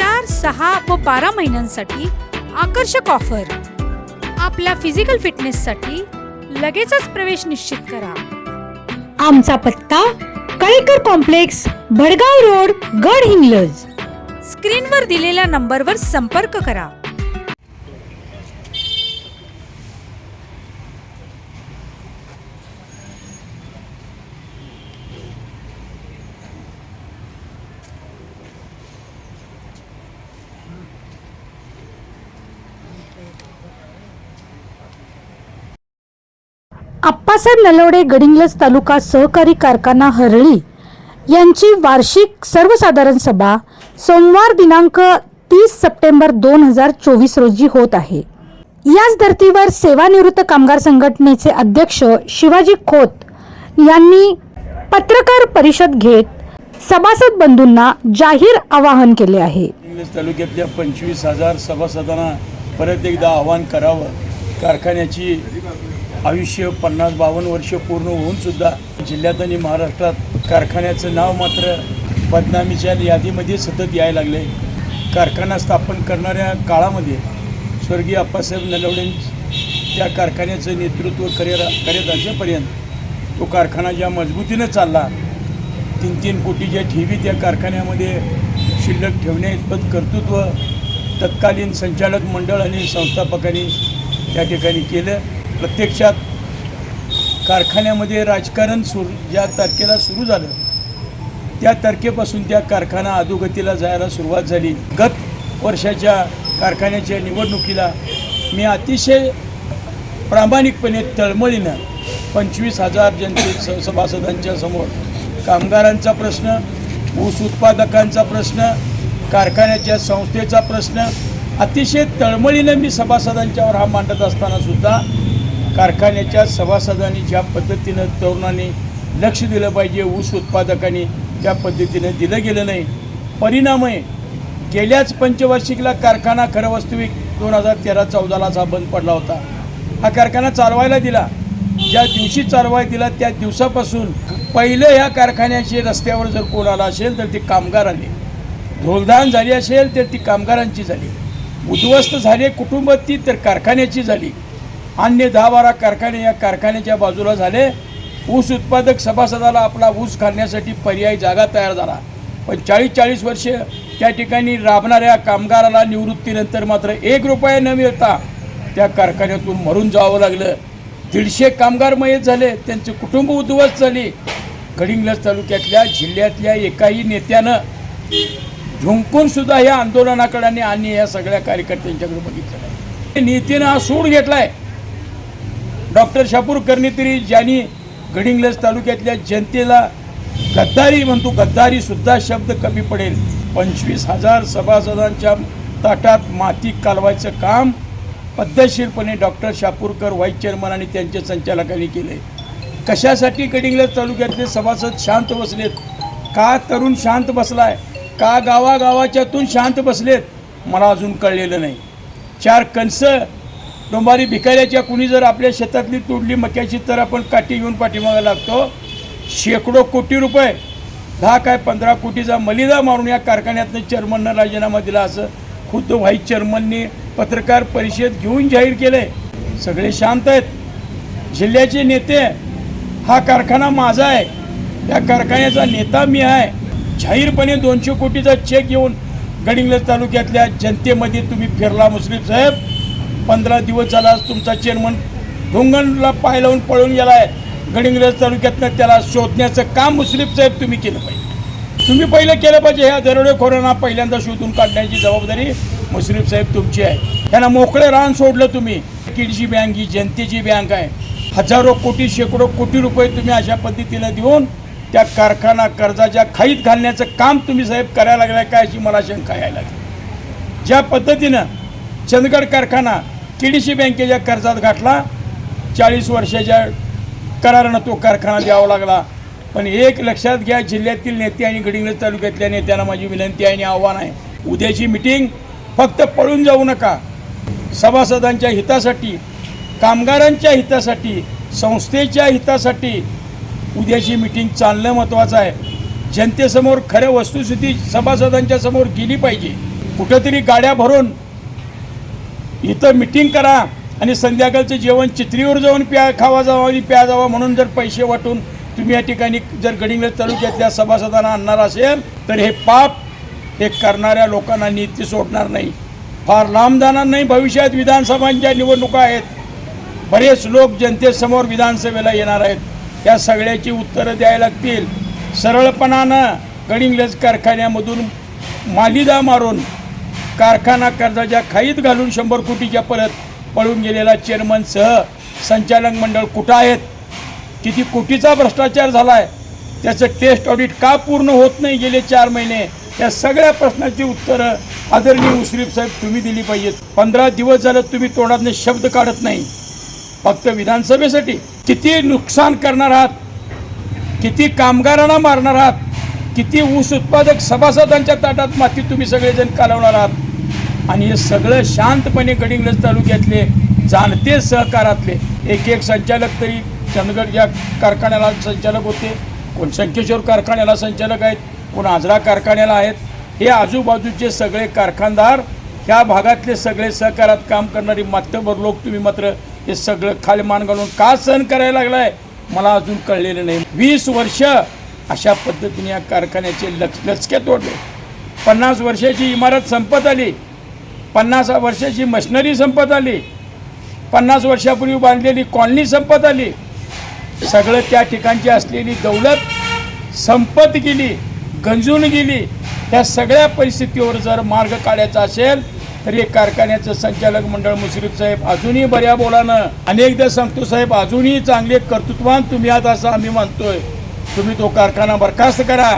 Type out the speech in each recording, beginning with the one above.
चार सहा व बारा महिन्यांसाठी आकर्षक ऑफर. आपल्या फिजिकल फिटनेससाठी लगेचच प्रवेश निश्चित करा. आमचा पत्ता कळेकर कॉम्प्लेक्स भडगाव रोड गड हिंगलज. स्क्रीनवर दिलेल्या नंबरवर संपर्क करा. आप्पासाहेब नलवडे गडिंग्लज तालुका सहकारी कारखाना हरळी यांची वार्षिक सर्वसाधारण सभा सोमवार दिनांक तीस सप्टेंबर दोन हजार चोवीस रोजी होत आहे. याच धर्तीवर सेवानिवृत्त कामगार संघटनेचे अध्यक्ष शिवाजी खोत यांनी पत्रकार परिषद घेत सभासद बंधूंना जाहीर आवाहन केले आहे. तालुक्यातल्या पंचवीस हजार सभासदांना परत एकदा आवाहन करावं. कारखान्याची आयुष्य पन्नास बावन्न वर्ष पूर्ण होऊन सुद्धा जिल्ह्यात आणि महाराष्ट्रात कारखान्याचं नाव मात्र बदनामीच्या यादीमध्ये सतत यायला लागले कारखाना स्थापन करणाऱ्या काळामध्ये स्वर्गीय अप्पासाहेब नलवडे त्या कारखान्याचं नेतृत्व करेर करत असेपर्यंत तो कारखाना ज्या मजबूतीनं चालला तीन तीन कोटीच्या ठेवी त्या कारखान्यामध्ये शिल्लक ठेवण्या इतपत कर्तृत्व तत्कालीन संचालक मंडळ आणि संस्थापकांनी त्या ठिकाणी केलं. प्रत्यक्षात कारखान्यामध्ये राजकारण सुरू ज्या तारखेला सुरू झालं त्या तारखेपासून त्या कारखाना अधोगतीला जायला सुरुवात झाली. गत वर्षाच्या कारखान्याच्या निवडणुकीला मी अतिशय प्रामाणिकपणे तळमळीनं पंचवीस हजार जनते स सभासदांच्या समोर कामगारांचा प्रश्न ऊस उत्पादकांचा प्रश्न कारखान्याच्या संस्थेचा प्रश्न अतिशय तळमळीनं मी सभासदांच्यावर हा मांडत असताना सुद्धा कारखान्याच्या सभासदांनी ज्या पद्धतीनं तरुणांनी लक्ष दिलं पाहिजे ऊस उत्पादकांनी त्या पद्धतीनं दिलं गेलं नाही. परिणाम आहे गेल्याच पंचवार्षिकला कारखाना खरं वास्तविक दोन हजार तेरा चौदालाच हा बंद पडला होता. हा कारखाना चालवायला दिला. ज्या दिवशी चालवायला दिला त्या दिवसापासून पहिलं ह्या कारखान्याचे रस्त्यावर जर कोण आला असेल तर ते कामगारांनी ढोलधान झाली असेल तर ती कामगारांची झाली. उद्ध्वस्त झाली कुटुंब ती तर कारखान्याची झाली. अन्य दहा बारा कारखाने या कारखान्याच्या बाजूला झाले. ऊस उत्पादक सभासदाला आपला ऊस खाण्यासाठी पर्यायी जागा तयार झाला. पण चाळीस चाळीस वर्ष त्या ठिकाणी राबणाऱ्या कामगाराला निवृत्तीनंतर मात्र एक रुपया न मिळता त्या कारखान्यातून मरून जावं लागलं. दीडशे कामगार मयत झाले. त्यांचे कुटुंब उद्ध्वस्त झाली. गडिंग्लज तालुक्यातल्या जिल्ह्यातल्या एकाही नेत्यानं झुंकूनसुद्धा या आंदोलनाकडे आणि या सगळ्या कार्यकर्त्यांच्याकडे बघितलं नाही. नीतीनं हा सूड घेतला आहे डॉक्टर शापूर कर्णितरी ज्यांनी गडिंग्लज तालुक्यातल्या जनतेला गद्दारी म्हणतो गद्दारीसुद्धा शब्द कमी पडेल. पंचवीस हजार सभासदांच्या ताटात माती कालवायचं काम पद्धतशीरपणे डॉक्टर शापूरकर व्हाईस चेअरमन आणि त्यांच्या संचालकांनी केले कशासाठी गडिंग्लज तालुक्यातले सभासद शांत बसलेत? का तरुण शांत बसलाय? का गावागावाच्यातून शांत बसलेत? मला अजून कळलेलं नाही. चार कणसं डोंबारी भिकाऱ्याच्या कुणी जर आपल्या शेतातली तोडली मक्याची तर आपण काठी घेऊन पाठीमागा लागतो. शेकडो कोटी रुपये. दहा काय पंधरा कोटीचा मलिदा मारून या कारखान्यातनं चेअरमननं राजीनामा दिला असं खुद्द व्हाईस चेअरमननी पत्रकार परिषद घेऊन जाहीर केले सगळे शांत आहेत. जिल्ह्याचे नेते हा कारखाना माझा आहे. या कारखान्याचा नेता मी आहे. जाहीरपणे दोनशे कोटीचा चेक येऊन गडिंग्लज तालुक्यातल्या जनतेमध्ये तुम्ही फिरला मुस्लिम साहेब. पंधरा दिवस झाला तुमचा चेअरमन ढोंगणला पाय लावून पळून गेला आहे. गडिंग्रज तालुक्यातनं त्याला शोधण्याचं काम मुश्रीफ साहेब तुम्ही केलं पाहिजे. तुम्ही पहिलं केलं पाहिजे. ह्या दरोडेखोरांना पहिल्यांदा शोधून काढण्याची जबाबदारी मुश्रीफ साहेब तुमची आहे. त्यांना मोकळे रान सोडलं तुम्ही. किडची बँक ही जनतेची बँक आहे. हजारो कोटी शेकडो कोटी रुपये तुम्ही अशा पद्धतीनं देऊन त्या कारखाना कर्जाच्या खाईत घालण्याचं काम तुम्ही साहेब करायला लागलाय काय अशी मला शंका यायला लागली. ज्या पद्धतीनं चंदगड कारखाना के डी सी बँकेच्या कर्जात गाठला चाळीस वर्षाच्या करारानं तो कारखाना द्यावा लागला. पण एक लक्षात घ्या जिल्ह्यातील नेते आणि गडिंग्लज तालुक्यातल्या नेत्यांना माझी विनंती आणि आव्हान आहे. उद्याची मिटिंग फक्त पळून जाऊ नका. सभासदांच्या हितासाठी कामगारांच्या हितासाठी संस्थेच्या हितासाठी उद्याची मिटिंग चालणं महत्त्वाचं आहे. जनतेसमोर खरं वस्तुस्थिती सभासदांच्या समोर गेली पाहिजे. कुठंतरी गाड्या भरून इथं मिटिंग करा आणि संध्याकाळचं जेवण चित्रीवर जाऊन प्या खावा जावा आणि प्या जावा म्हणून जर पैसे वाटून तुम्ही या ठिकाणी जर गडिंग्लज तालुक्यातल्या सभासदांना आणणार असेल तर हे पाप हे करणाऱ्या लोकांना नीती सोडणार नाही. फार लांब जाणार नाही. भविष्यात विधानसभांच्या निवडणुका आहेत. बरेच लोक जनतेसमोर विधानसभेला येणार आहेत. त्या सगळ्याची उत्तरं द्यायला लागतील. सरळपणानं गडिंग्लज कारखान्यामधून मालिदा मारून कारखाना कर्जाच्या खाईत घालून शंभर कोटीच्या परत पळून गेलेला चेअरमनसह संचालक मंडळ कुठं आहेत? किती कोटीचा भ्रष्टाचार झाला आहे त्याचं टेस्ट ऑडिट का पूर्ण होत नाही गेले चार महिने? या सगळ्या प्रश्नाची उत्तरं आदरणीय मुश्रीफ साहेब तुम्ही दिली पाहिजेत. पंधरा दिवस झालं तुम्ही तोंडातनं शब्द काढत नाही. फक्त विधानसभेसाठी किती नुकसान करणार आहात? किती कामगारांना मारणार आहात? किती ऊस उत्पादक सभासदांच्या ताटात माती तुम्ही सगळेजण कालवणार आहात? आणि हे सगळं शांतपणे गडिंग्लज तालुक्यातले जाणते सहकारातले. एक एक संचालक तरी चंदगड या कारखान्याला संचालक होते. कोण संकेश्वर कारखान्याला संचालक आहेत कोण आजरा कारखान्याला आहेत. हे आजूबाजूचे सगळे कारखानदार ह्या भागातले सगळे सहकारात काम करणारी मात्यभर लोक तुम्ही मात्र हे सगळं खाली मान घालून का सहन करायला लागलाय? मला अजून कळलेलं नाही. वीस वर्ष अशा पद्धतीने या कारखान्याचे लच लचके तोडले. पन्नास वर्षाची इमारत संपत आली. पन्नास वर्षाची मशिनरी संपत आली. पन्नास वर्षापूर्वी बांधलेली कॉलनी संपत आली. सगळं त्या ठिकाणची असलेली दौलत संपत गेली गंजून गेली. त्या सगळ्या परिस्थितीवर जर मार्ग काढायचा असेल तर हे कारखान्याचं संचालक मंडळ मुश्रीफ साहेब अजूनही बऱ्या बोलानं. अनेकदा सांगतो साहेब अजूनही चांगले कर्तृत्वान तुम्ही आहात असं आम्ही मानतोय तुम्ही तो कारखाना बरखास्त करा.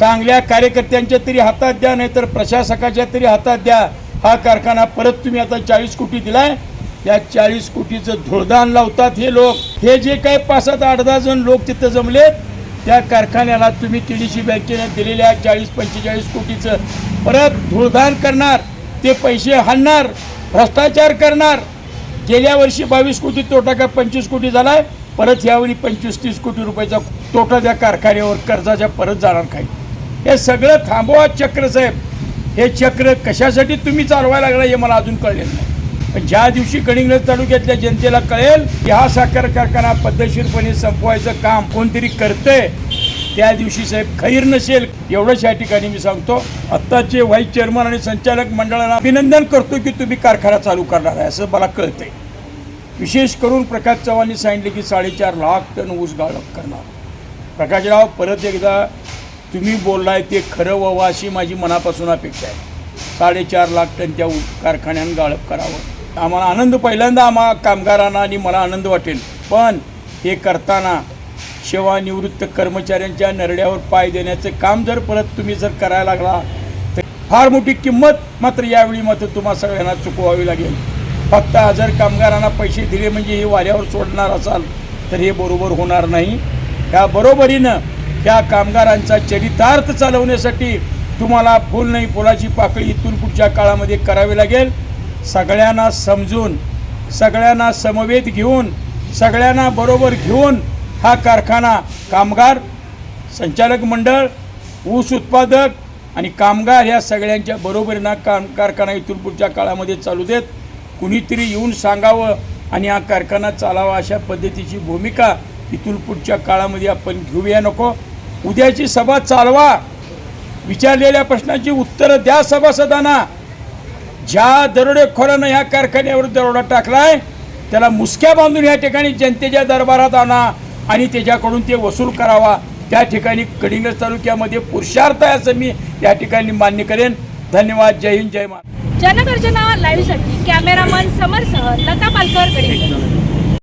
चांगल्या कार्यकर्त्यांच्या तरी हातात द्या नाहीतर प्रशासकाच्या तरी हातात द्या. हा कारखाना परत तुम्ही आता चाळीस कोटी दिलाय. या चाळीस कोटीचं धुळदान लावतात हे लोक. हे जे काही पाच सात आठ दहा जण लोक तिथं जमलेत त्या कारखान्याला तुम्ही केडीसी बँकेनं दिलेल्या चाळीस पंचेचाळीस कोटीचं परत धुळदान करणार. ते पैसे हाणणार भ्रष्टाचार करणार. गेल्या वर्षी बावीस कोटी तोटा का पंचवीस कोटी झालाय परत यावेळी पंचवीस तीस कोटी रुपयाचा तोटा त्या कारखान्यावर कर्जाच्या परत जाणार काही. हे सगळं थांबवा चक्र साहेब. हे चक्र कशासाठी तुम्ही चालवायला लागला हे मला अजून कळलेलं नाही. पण ज्या दिवशी गडिंग्लज तालुक्यातल्या जनतेला कळेल की हा साखर कारखाना पद्धतशीरपणे संपवायचं काम कोणतरी करतंय त्या दिवशी साहेब खैर नसेल. एवढंच या ठिकाणी मी सांगतो. आत्ताचे व्हाईस चेअरमन आणि संचालक मंडळाला अभिनंदन करतो की तुम्ही कारखाना चालू करणार आहे असं मला कळतंय. विशेष करून प्रकाश चव्हाणनी सांगितले की साडेचार लाख टन ऊस गाळप करणार. प्रकाशराव परत एकदा तुम्ही बोललाय ते खरं व्हावं अशी माझी मनापासून अपेक्षा आहे. साडेचार लाख टन त्या कारखान्यानं गाळप करावं. आम्हाला आनंद पहिल्यांदा आम्हा कामगारांना आणि मला आनंद वाटेल. पण हे करताना सेवानिवृत्त कर्मचाऱ्यांच्या नरड्यावर पाय देण्याचं काम जर परत तुम्ही जर करायला लागला तर फार मोठी किंमत मात्र यावेळी मात्र तुम्हा सगळ्यांना चुकवावी लागेल. फक्त हजार कामगारांना पैसे दिले म्हणजे हे वाऱ्यावर सोडणार असाल तर हे बरोबर होणार नाही. त्या बरोबरीनं त्या कामगारांचा चरितार्थ चालवण्यासाठी तुम्हाला फुल नाही फुलाची पाकळी इथून पुढच्या काळामध्ये करावी लागेल. सगळ्यांना समजून सगळ्यांना समवेत घेऊन सगळ्यांना बरोबर घेऊन हा कारखाना कामगार संचालक मंडळ ऊस उत्पादक आणि कामगार ह्या सगळ्यांच्या बरोबरीनं काम कारखाना इथून पुढच्या काळामध्ये चालू देत कुणीतरी येऊन सांगावं आणि हा कारखाना चालावा अशा पद्धतीची भूमिका इथून पुढच्या काळामध्ये आपण घेऊया नको. उद्याची सभा चालवा. विचारलेल्या प्रश्नाची उत्तरं द्या सभासदांना. ज्या दरोडेखोरानं ह्या कारखान्यावर दरोडा टाकलाय त्याला मुसक्या बांधून या ठिकाणी जनतेच्या दरबारात आणा आणि त्याच्याकडून ते वसूल करावा. त्या ठिकाणी कडिंगज तालुक्यामध्ये पुरुषार्थ आहे असं मी या ठिकाणी मान्य करेन. धन्यवाद. जय हिंद. जय महाराज जनगर्जना लाईव्हसाठी कॅमेरामन समरसह लता पालकर गडिंग्लज